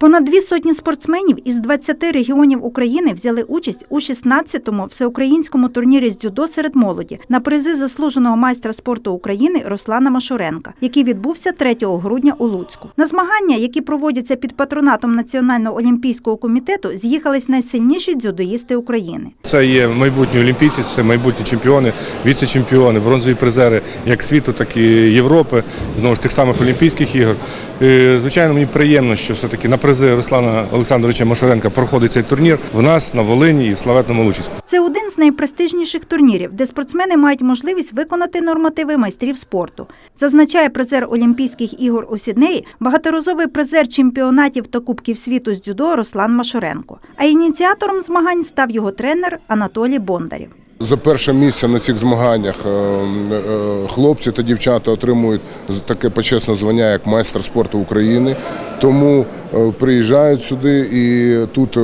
Понад дві сотні спортсменів із 20 регіонів України взяли участь у 16-му всеукраїнському турнірі з дзюдо серед молоді на призи заслуженого майстра спорту України Руслана Машуренка, який відбувся 3 грудня у Луцьку. На змагання, які проводяться під патронатом Національного олімпійського комітету, з'їхались найсильніші дзюдоїсти України. Це є майбутні олімпійці, це майбутні чемпіони, віце-чемпіони, бронзові призери як світу, так і Європи, знову ж тих самих Олімпійських ігор. Е, Звичайно, мені приємно, що все-таки на призи Руслана Олександровича Машуренка проходить цей турнір в нас на Волині і в славетному Лучиську. Це один з найпрестижніших турнірів, де спортсмени мають можливість виконати нормативи майстрів спорту. Зазначає призер Олімпійських ігор у Сіднеї, багаторазовий призер чемпіонатів та кубків світу з дзюдо Руслан Машуренко. А ініціатором змагань став його тренер Анатолій Бондарів. За перше місце на цих змаганнях е, е, хлопці та дівчата отримують таке почесне звання як майстер спорту України. Тому е, приїжджають сюди і тут,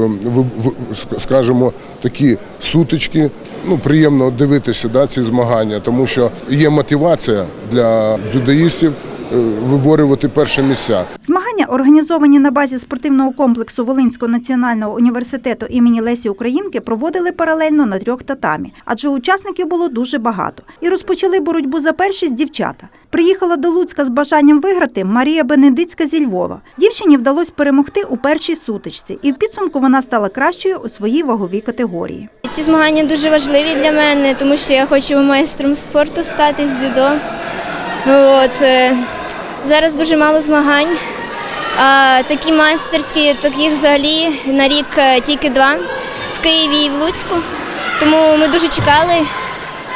скажімо, такі сутички. Ну, приємно дивитися да, ці змагання, тому що є мотивація для дзюдоїстів виборювати перші місця. Змагання, організовані на базі спортивного комплексу Волинського національного університету імені Лесі Українки, проводили паралельно на трьох татамі, адже учасників було дуже багато. І розпочали боротьбу за першість дівчата. Приїхала до Луцька з бажанням виграти Марія Бенедицька зі Львова. Дівчині вдалося перемогти у першій сутичці, і в підсумку вона стала кращою у своїй ваговій категорії. Ці змагання дуже важливі для мене, тому що я хочу майстром спорту стати з дзюдо. От, е, зараз дуже мало змагань. Такі майстерські, таких взагалі на рік е, тільки два в Києві і в Луцьку. Тому ми дуже чекали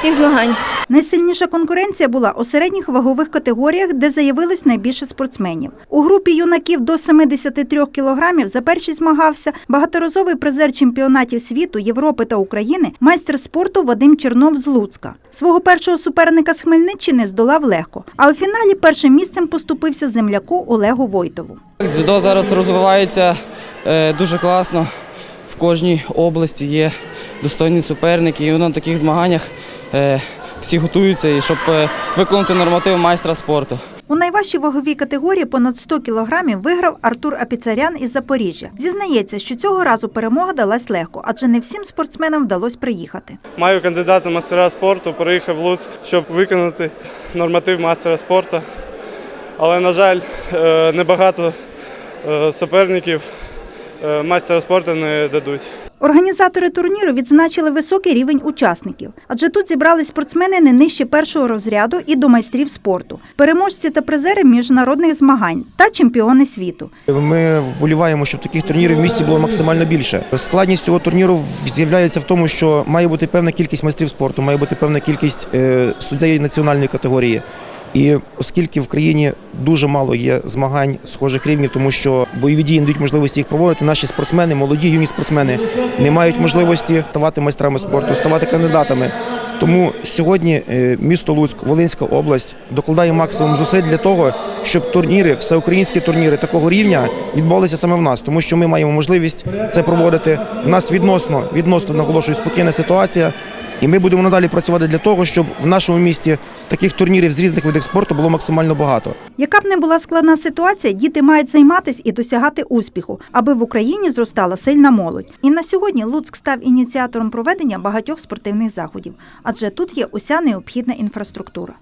цих змагань. Найсильніша конкуренція була у середніх вагових категоріях, де заявилось найбільше спортсменів. У групі юнаків до 73 кілограмів за першість змагався багаторазовий призер чемпіонатів світу, Європи та України, майстер спорту Вадим Чернов з Луцька. Свого першого суперника з Хмельниччини здолав легко, а у фіналі першим місцем поступився земляку Олегу Войтову. Дзюдо зараз розвивається е, дуже класно. В кожній області є достойні суперники, і на таких змаганнях е, всі готуються, і щоб е, виконати норматив майстра спорту. У найважчій ваговій категорії понад 100 кілограмів виграв Артур Апіцарян із Запоріжжя. Зізнається, що цього разу перемога далась легко, адже не всім спортсменам вдалося приїхати. Маю кандидата мастера спорту, приїхав в Луцьк, щоб виконати норматив мастера спорту. Але, на жаль, е, небагато е, суперників майстера спорту не дадуть. Організатори турніру відзначили високий рівень учасників, адже тут зібрались спортсмени не нижче першого розряду і до майстрів спорту, переможці та призери міжнародних змагань та чемпіони світу. Ми вболіваємо, щоб таких турнірів в місті було максимально більше. Складність цього турніру з'являється в тому, що має бути певна кількість майстрів спорту, має бути певна кількість е, суддей національної категорії. І оскільки в країні дуже мало є змагань схожих рівнів, тому що бойові дії не дають можливості їх проводити, наші спортсмени, молоді юні спортсмени, не мають можливості ставати майстрами спорту, ставати кандидатами. Тому сьогодні е, місто Луцьк, Волинська область докладає максимум зусиль для того, щоб турніри, всеукраїнські турніри такого рівня відбувалися саме в нас, тому що ми маємо можливість це проводити. У нас відносно відносно наголошую спокійна ситуація. І ми будемо надалі працювати для того, щоб в нашому місті таких турнірів з різних видів спорту було максимально багато. Яка б не була складна ситуація, діти мають займатися і досягати успіху, аби в Україні зростала сильна молодь. І на сьогодні Луцьк став ініціатором проведення багатьох спортивних заходів, адже тут є уся необхідна інфраструктура.